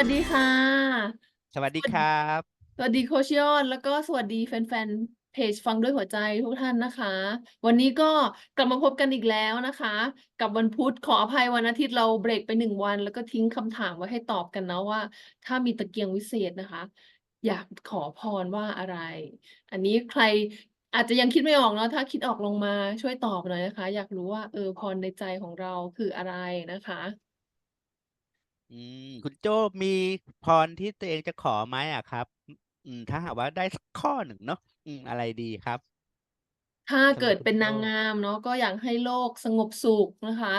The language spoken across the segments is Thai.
วัสดีค่ะ สวัสสดีวัสครับ สวัสดีโคชยอด แล้วก็สวัสดีแฟนๆ เพจฟังด้วยหัวใจทุกท่านนะคะ วันนี้ก็กลับมาพบกันอีกแล้วนะคะ กับวันพุธขออภัยวันอาทิตย์เราเบรกไป1วัน แล้วก็ทิ้งคำถามไว้ให้ตอบกันเนาะว่า ถ้ามีตะเกียงวิเศษนะคะ อยากขอพรว่าอะไร?อันนี้ใครอาจจะยังคิดไม่ออกเนาะถ้าคิดออกลงมาช่วยตอบหน่อยนะคะ อยากรู้ว่าเออพรในใจของเราคืออะไรนะคะ? อืมคุณโจ้มีพรที่ตัวเองจะขอไหมอะครับ?ออืม ถ้าหากว่าได้สักข้อหนึ่งเนาะอืม อะไรดีครับ?ถ้าสเำกหริับคุดเณโจป็นนาง้งามเนาะก็อยากให้โลกสงบสุขนะคะ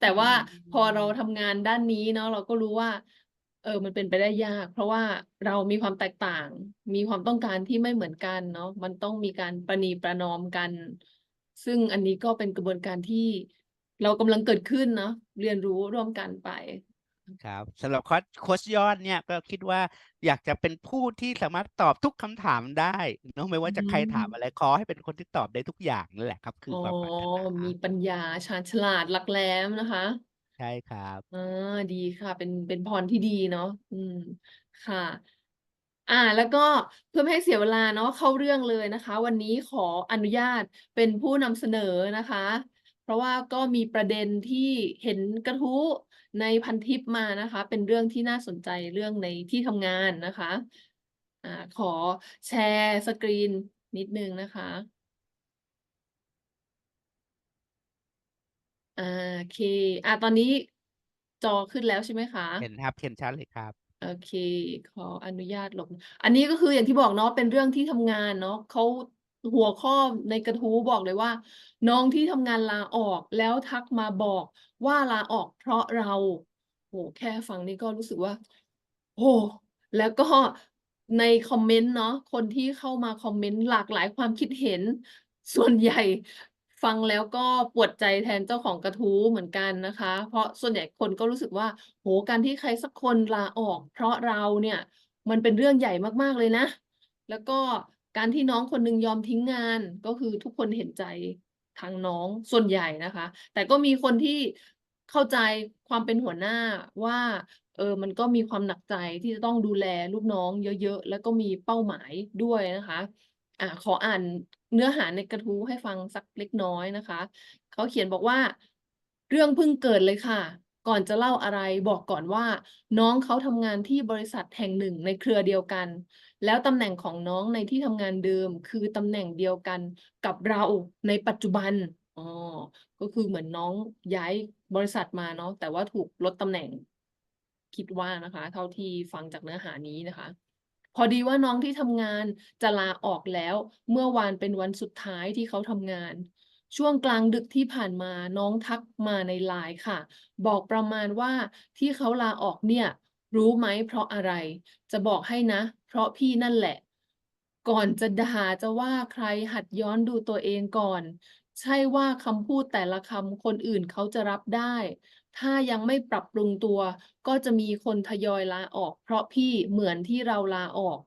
แต่อืว่าพอเรามทำงานด้านนี้เนาะเราก็รู้ว่า เออมันเป็นไปได้ยาก เพราะว่าเรามีความแตกต่าง มีความต้องการที่ไม่เหมือนกันเนาะมันต้องมีการประนีประนอมกัน ซึ่งอันนี้ก็เป็นกระบวนการที่ เรากำลังเกิดขึ้นเนาะเรียนรู้ร่วมกันไปอือครับสำหรับคอชโคชยอดเนี่ยก็คิดว่าอยากจะเป็นผู้ที่สามารถตอบทุกคำถามได้เนาะไม่อว่าืจะใครถามมอะไรขอให้เป็นคนที่ตอบได้ทุกอย่างนั่นแหละครับ คือ๋ออความปรารถนามีปัญญาชาญฉลาดหลักแหลมนะคะใช่ครับอาดีค่ะ เป็นเป็นพรที่ดีเนาะอืมค่ะอาแล้วก็เพื่อไม่ให้เสียเวลาเนาะเข้าเรื่องเลยนะคะ วันนี้ขออนุญาตเป็นผู้นำเสนอนะคะ เพราะว่าก็มีประเด็นที่เห็นกระทู้ในพันทิปมานะคะ เป็นเรื่องที่น่าสนใจเรื่องในที่ทำงานนะคะอ่าขอแชร์สกรีนนิดหนึ่งนะคะอาเคอาตอนนี้จอขึ้นแล้วใช่ไหมคะ?เห็นครับเห็นชัดเลยครับ โอเค ขออนุญาตลบ อันนี้ก็คืออย่างที่บอกเนาะเป็นเรื่องที่ทำงานเนาะเขา หัวข้อในกระทู้บอกเลยว่า น้องที่ทำงานลาออกแล้วทักมาบอกว่าลาออกเพราะเราโอ้แค่ฟังนี่ก็รู้สึกว่า โอ้แล้วก็ในคอมเมนต์เนาะคนที่เข้ามาคอมเมนต์หลากหลายความคิดเห็น ส่วนใหญ่ฟังแล้วก็ปวดใจแทนเจ้าของกระทู้เหมือนกันนะคะ เพราะส่วนใหญ่คนก็รู้สึกว่าโอ้การที่ใครสักคนลาออก เพราะเราเนี่ย มันเป็นเรื่องใหญ่มากๆเลยนะ แล้วก็ การที่น้องคนหนึ่งยอมทิ้งงานก็คือทุกคนเห็นใจทางน้องส่วนใหญ่นะคะ แต่ก็มีคนที่เข้าใจความเป็นหัวหน้าว่าเออมันก็มีความหนักใจที่จะต้องดูแลลูกน้องเยอะๆ แล้วก็มีเป้าหมายด้วยนะคะอ่าขออ่านเนื้อหาในกระทู้ให้ฟังสักเล็กน้อยนะคะ เขาเขียนบอกว่า"เรื่องเพิ่งเกิดเลยค่ะ ก่อนจะเล่าอะไรบอกก่อนว่า น้องเขาทำงานที่บริษัทแห่งหนึ่งในเครือเดียวกัน แล้วตำแหน่งของน้องในที่ทำงานเดิม คือตำแหน่งเดียวกันกับเราในปัจจุบัน"อ๋อก็คือเหมือนน้องย้ายบริษัทมาเนาะแต่ว่าถูกลดตำแหน่ง คิดว่านะคะ เท่าที่ฟังจากเนื้อหานี้นะคะ พอดีว่าน้องที่ทำงานจะลาออกแล้ว เมื่อวานเป็นวันสุดท้ายที่เขาทำงาน ช่วงกลางดึกที่ผ่านมาน้องทักมาใน LINE ค่ะ บอกประมาณว่า"ที่เขาลาออกเนี่ย รู้ไหมเพราะอะไร?จะบอกให้นะ เพราะพี่นั่นแหละ"ก่อนจะด่าจะว่าใครหัดย้อนดูตัวเองก่อน ใช่ว่าคำพูดแต่ละคำคนอื่นเขาจะรับได้ ถ้ายังไม่ปรับปรุงตัว ก็จะมีคนทยอยลาออก เพราะพี่เหมือนที่เราลาออก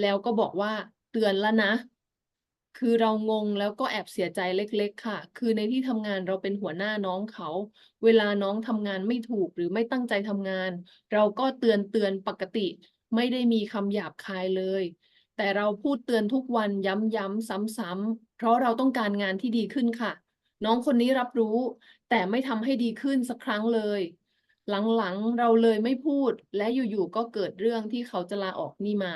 แล้วก็บอกว่า"เตือนแล้วนะ" คือเรางงแล้วก็แอบเสียใจเล็ก ๆ ค่ะ คือในที่ทำงานเราเป็นหัวหน้าน้องเขา เวลาน้องทำงานไม่ถูกหรือไม่ตั้งใจทำงาน เราก็เตือนๆปกติ ไม่ได้มีคำหยาบคายเลย แต่เราพูดเตือนทุกวันย้ำๆซ้ำๆเพราะเราต้องการงานที่ดีขึ้นค่ะ น้องคนนี้รับรู้ แต่ไม่ทำให้ดีขึ้นสักครั้งเลย หลังๆเราเลยไม่พูด และอยู่ๆก็เกิดเรื่องที่เขาจะลาออกนี่มา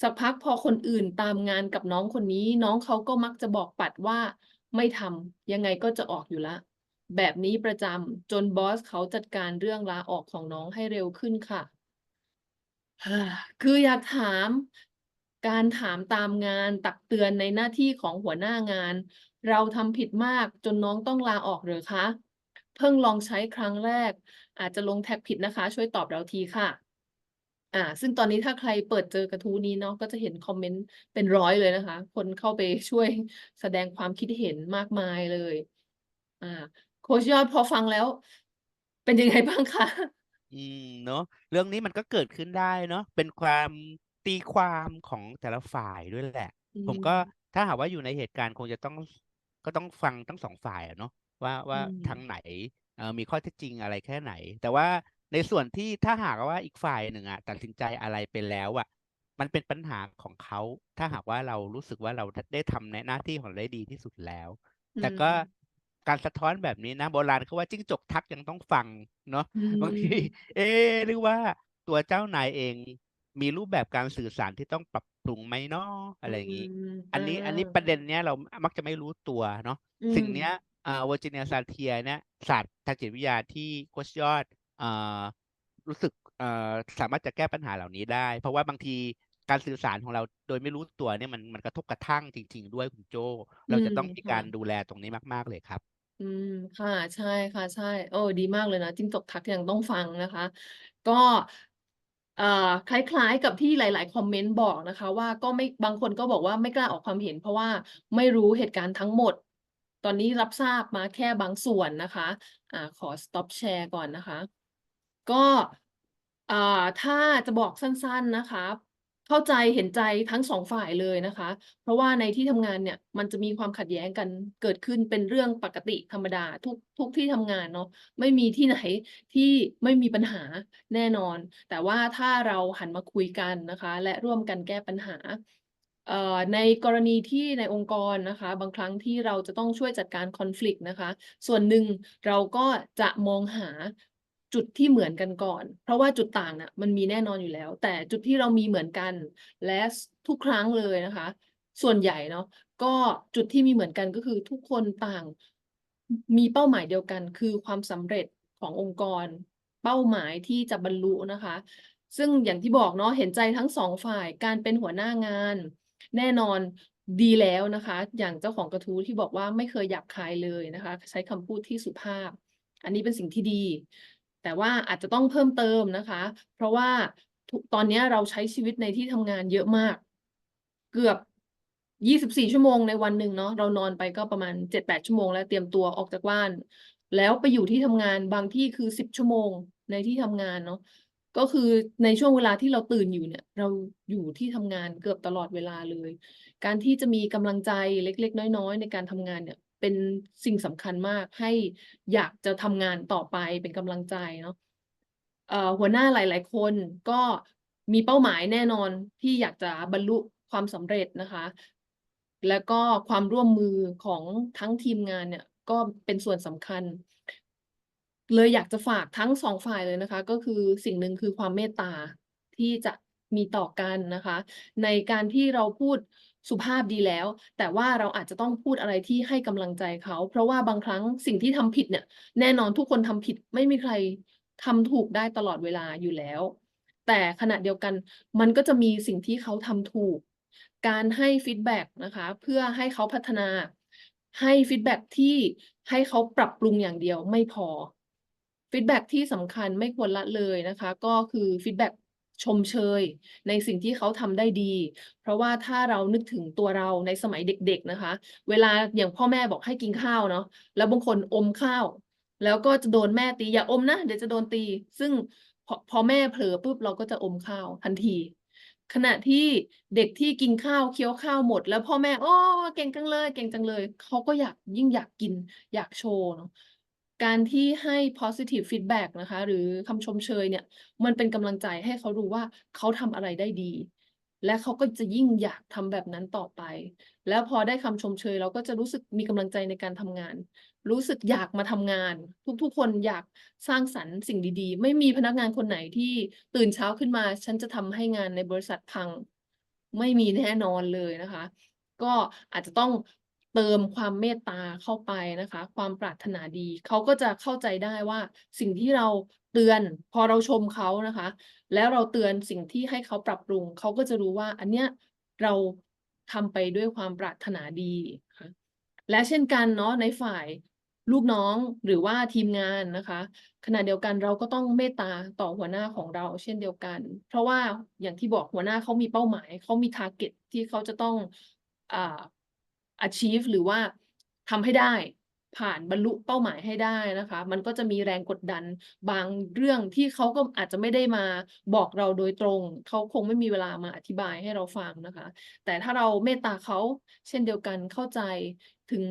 สักพักพอคนอื่นตามงานกับน้องคนนี้ น้องเขาก็มักจะบอกปัดว่า"ไม่ทำยังไงก็จะออกอยู่ล้ว"แบบนี้ประจำจนบอสเขาจัดการเรื่องลาออกของน้องให้เร็วขึ้นค่ะ คืออยากถามการถามตามงานตักเตือนในหน้าที่ของหัวหน้างาน เราทำผิดมากจนน้องต้องลาออกหรือคะ?เพิ่งลองใช้ครั้งแรก อาจจะลงแท็กผิดนะคะ ช่วยตอบเราทีค่ะ อ่า ซึ่งตอนนี้ถ้าใครเปิดเจอกระทู้นี้เนาะก็จะเห็นคอมเมนต์เป็น100เลยนะคะ คนเข้าไปช่วยแสดงความคิดเห็นมากมายเลย อ่า โคชยอดพอฟังแล้ว เป็นยังไงบ้างคะ?อืมเนาะเรื่องนี้มันก็เกิดขึ้นได้เนาะเป็นความตีความของแต่ละฝ่ายด้วยแหละ อืผมก็มถ้าหากว่าอยู่ในเหตุการณ์คงจะต้องก็ต้องฟังทั้ง2ฝ่ายอะเนาะว่าวอื่าทางมไหนเอ่อมีข้อเท็จจริงอะไรแค่ไหน แต่ว่า ในส่วนที่ถ้าหากว่าอีกฝ่ายหนึ่งอะตัดสินใจอะไรไปแล้วอะมันเป็นปัญหาของเขาถ้าหากว่าเรารู้สึกว่าเราได้ทำในหน้าที่ของเราได้ดีที่สุดแล้วอืแต่ก็มการสะท้อนแบบนี้นะโบราณเขาว่าจิ้งจกทักยังต้องฟังเนาะอืบางทีมเอ๊ะหรือว่าตัวเจ้านายเองมีรูปแบบการสื่อสารที่ต้องปรับปรุงไหมเนาะอือะไรอย่างงี้มอันนี้อันนี้ประเด็นเนี้ยเรามักจะไม่รู้ตัวเนาะอืสิ่งมเนี้ยอ่า Virginia Satir เนี่ยศาสตร์ทางจิตวิทยาที่โคชยอดอ่า รู้สึกเอ่อสามารถจะแก้ปัญหาเหล่านี้ได้ เพราะว่าบางทีการสื่อสารของเราโดยไม่รู้ตัวเนี่ยมันมันกระทบกระทั่งจริง ๆ ด้วยคุณโจ้อืเราจะมต้องมีค่ะการดูแลตรงนี้มาก ๆ เลยครับ อืมค่ะใช่ค่ะใช่เออดีมากเลยนะจิ้งจกทักยังต้องฟังนะคะ ก็เอ่อคล้ายๆกับที่หลาย ๆ คอมเมนต์บอกนะคะ ว่าก็ไม่บางคนก็บอกว่าไม่กล้าออกความเห็น เพราะว่าไม่รู้เหตุการณ์ทั้งหมด ตอนนี้รับทราบมาแค่บางส่วนนะคะ อ่าขอ stop share ก่อนนะคะ ก็ถ้าจะบอกสั้น ๆนะคะ เข้าใจเห็นใจทั้ง2ฝ่ายเลยนะคะ เพราะว่าในที่ทำงานเนี่ยมันจะมีความขัดแย้งกันเกิดขึ้นเป็นเรื่องปกติธรรมดาทุกทุกที่ทำงานเนาะไม่มีที่ไหนที่ไม่มีปัญหาแน่นอน แต่ว่าถ้าเราหันมาคุยกันนะคะ และร่วมกันแก้ปัญหาในกรณีที่ในองค์กรนะคะ บางครั้งที่เราจะต้องช่วยจัดการ conflict นะคะ ส่วนหนึ่งเราก็จะมองหา จุดที่เหมือนกันก่อน เพราะว่าจุดต่างน่ะมันมีแน่นอนอยู่แล้ว แต่จุดที่เรามีเหมือนกัน และทุกครั้งเลยนะคะ ส่วนใหญ่เนาะก็จุดที่มีเหมือนกันก็คือทุกคนต่างมีเป้าหมายเดียวกัน คือความสำเร็จขององค์กร เป้าหมายที่จะบรรลุนะคะ ซึ่งอย่างที่บอกเนาะเห็นใจทั้ง2ฝ่ายการเป็นหัวหน้างาน แน่นอนดีแล้วนะคะ อย่างเจ้าของกระทู้ที่บอกว่าไม่เคยหยาบคายเลยนะคะ ใช้คำพูดที่สุภาพ อันนี้เป็นสิ่งที่ดี แต่ว่าอาจจะต้องเพิ่มเติมนะคะ เพราะว่าตอนนี้เราใช้ชีวิตในที่ทำงานเยอะมาก เกือบ24ชั่วโมงในวันหนึ่งเนาะเรานอนไปก็ประมาณ7-8ชั่วโมงแล้วเตรียมตัวออกจากบ้าน แล้วไปอยู่ที่ทำงานบางที่คือ10ชั่วโมงในที่ทำงานเนาะก็คือในช่วงเวลาที่เราตื่นอยู่เนี่ย เราอยู่ที่ทำงานเกือบตลอดเวลาเลย การที่จะมีกำลังใจเล็ก ๆ น้อย ๆ ในการทำงานเนี่ย เป็นสิ่งสำคัญมากให้อยากจะทำงานต่อไปเป็นกำลังใจเนาะหัวหน้าหลาย ๆ คนก็มีเป้าหมายแน่นอนที่อยากจะบรรลุความสำเร็จนะคะ แล้วก็ความร่วมมือของทั้งทีมงานเนี่ยก็เป็นส่วนสำคัญ เลยอยากจะฝากทั้ง2ฝ่ายเลยนะคะ ก็คือสิ่งหนึ่งคือความเมตตาที่จะมีต่อกันนะคะ ในการที่เราพูด สุภาพดีแล้ว แต่ว่าเราอาจจะต้องพูดอะไรที่ให้กำลังใจเขา เพราะว่าบางครั้งสิ่งที่ทำผิดเนี่ย แน่นอนทุกคนทำผิดไม่มีใครทำถูกได้ตลอดเวลาอยู่แล้ว แต่ขณะเดียวกันมันก็จะมีสิ่งที่เขาทำถูก การให้ฟีดแบ็กนะคะเพื่อให้เขาพัฒนา ให้ฟีดแบ็กที่ให้เขาปรับปรุงอย่างเดียวไม่พอฟีดแบ็กที่สำคัญไม่ควรละเลยนะคะ ก็คือฟีดแบ็ก ชมเชย ในสิ่งที่เขาทำได้ดี เพราะว่าถ้าเรานึกถึงตัวเราในสมัยเด็ก ๆนะคะ เวลาอย่างพ่อแม่บอกให้กินข้าวเนาะแล้วบางคนอมข้าว แล้วก็จะโดนแม่ตี"อย่าอมนะเดี๋ยวจะโดนตี"ซึ่งพอพอแม่เผลอปุ๊บเราก็จะอมข้าวทันที ขณะที่เด็กที่กินข้าวเคี้ยวข้าวหมด แล้วพ่อแม่"โอ้เก่งจังเลย เก่งจังเลย"เขาก็อยากยิ่งอยากกินอยากโชว์เนาะ การที่ให้ positive feedback นะคะ หรือคำชมเชยเนี่ย มันเป็นกำลังใจให้เขารู้ว่าเขาทำอะไรได้ดี และเขาก็จะยิ่งอยากทำแบบนั้นต่อไป แล้วพอได้คำชมเชย เราก็จะรู้สึกมีกำลังใจในการทำงาน รู้สึกอยากมาทำงาน ทุกๆ คนอยากสร้างสรรค์สิ่งดีๆ ไม่มีพนักงานคนไหนที่ตื่นเช้าขึ้นมา ฉันจะทำให้งานในบริษัทพัง ไม่มีแน่นอนเลยนะคะ ก็อาจจะต้อง เติมความเมตตาเข้าไปนะคะ ความปรารถนาดี เขาก็จะเข้าใจได้ว่าสิ่งที่เราเตือนพอเราชมเขานะคะ แล้วเราเตือนสิ่งที่ให้เขาปรับปรุง เขาก็จะรู้ว่า อันเนี้ยเราทำไปด้วยความปรารถนาดีะคะและเช่นกันเนาะในฝ่ายลูกน้องหรือว่าทีมงานนะคะ ขณะเดียวกันเราก็ต้องเมตตาต่อหัวหน้าของเราเช่นเดียวกัน เพราะว่าอย่างที่บอกหัวหน้าเขามีเป้าหมายเขามี target ที่เขาจะต้องอ่า achieve หรือว่าทำให้ได้ผ่านบรรลุเป้าหมายให้ได้นะคะ มันก็จะมีแรงกดดันบางเรื่องที่เขาก็อาจจะไม่ได้มาบอกเราโดยตรง เขาคงไม่มีเวลามาอธิบายให้เราฟังนะคะ แต่ถ้าเราเมตตาเขาเช่นเดียวกันเข้าใจถึง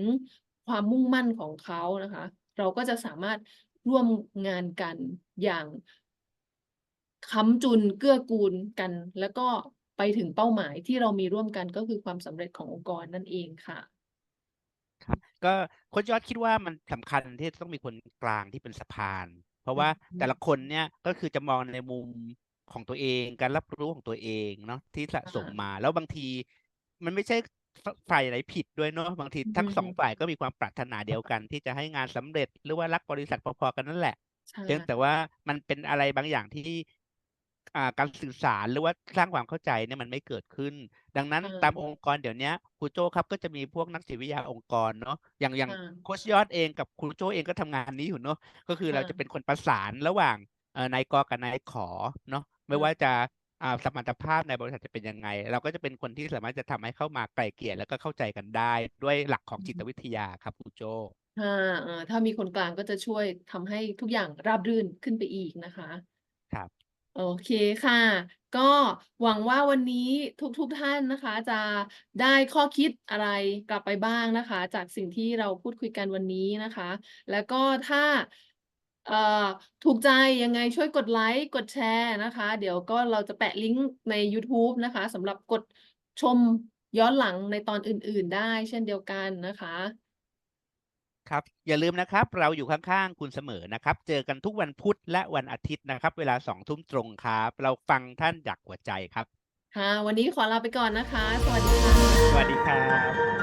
ความมุ่งมั่นของเขานะคะ เราก็จะสามารถร่วมงานกันอย่างค้ำจุนเกื้อกูลกัน แล้วก็ ไปถึงเป้าหมายที่เรามีร่วมกันก็คือความสำเร็จขององค์กรนั่นเองค่ะครับก็โค้ชยอดคิดว่ามันสำคัญที่ต้องมีคนกลางที่เป็นสะพาน เพราะว่าอืมแต่ละคนเนี่ยก็คือจะมองในมุมของตัวเอง การรับรู้ของตัวเองเนาะที่สะสมค่ะมา แล้วบางทีมันไม่ใช่ฝฝ่ายไหนผิดด้วยเนาะบางทีทั้งอืมสองฝ่ายก็มีความปรารถนาเดียวกัน ที่จะให้งานสำเร็จหรือว่ารักบริษัทพอๆกันนั่นแหละใช่เพียงแต่ว่ามันเป็นอะไรบางอย่างที่ อ่าการสื่อสารหรือว่าสร้างความเข้าใจเนี่ยมันไม่เกิดขึ้น ดังนั้นค่ะตามองค์กรเดี๋ยวเนี้ยครูโจครับก็จะมีพวกนักจิตวิทยาองค์กรเนาะอย่างอย่างค่ะโค้ชยอดเองกับครูโจเองก็ทำงานนี้อยู่เนาะก็คือเราค่ะจะเป็นคนประสานระหว่างเอ่อนายกกับนายขอเนาะไม่ค่ะว่าจะอ่าสมรรถภาพในบริษัทจะเป็นยังไง เราก็จะเป็นคนที่สามารถจะทำให้เข้ามาไกล่เกลี่ยแล้วก็เข้าใจกันได้ ด้วยหลักของจิตวิทยาครับครูโจค่ะเอ่อถ้ามีคนกลางก็จะช่วยทำให้ทุกอย่างราบรื่นขึ้นไปอีกนะคะ ครับ โอเคค่ะ ก็หวังว่าวันนี้ทุกๆท่านนะคะ จะได้ข้อคิดอะไรกลับไปบ้างนะคะ จากสิ่งที่เราพูดคุยกันวันนี้นะคะ แล้วก็ถ้าเอ่อถูกใจยังไงช่วยกดไลค์กดแชร์นะคะ เดี๋ยวก็เราจะแปะลิงก์ใน YouTube นะคะสำหรับกดชมย้อนหลังในตอนอื่นๆได้เช่นเดียวกันนะคะ ครับ อย่าลืมนะครับ เราอยู่ข้างๆคุณเสมอนะครับ เจอกันทุกวันพุธและวันอาทิตย์นะครับ เวลาสองทุ่มตรงครับ เราฟังท่านจากหัวใจครับ ค่ะ วันนี้ขอลาไปก่อนนะคะ สวัสดีค่ะ สวัสดีครับ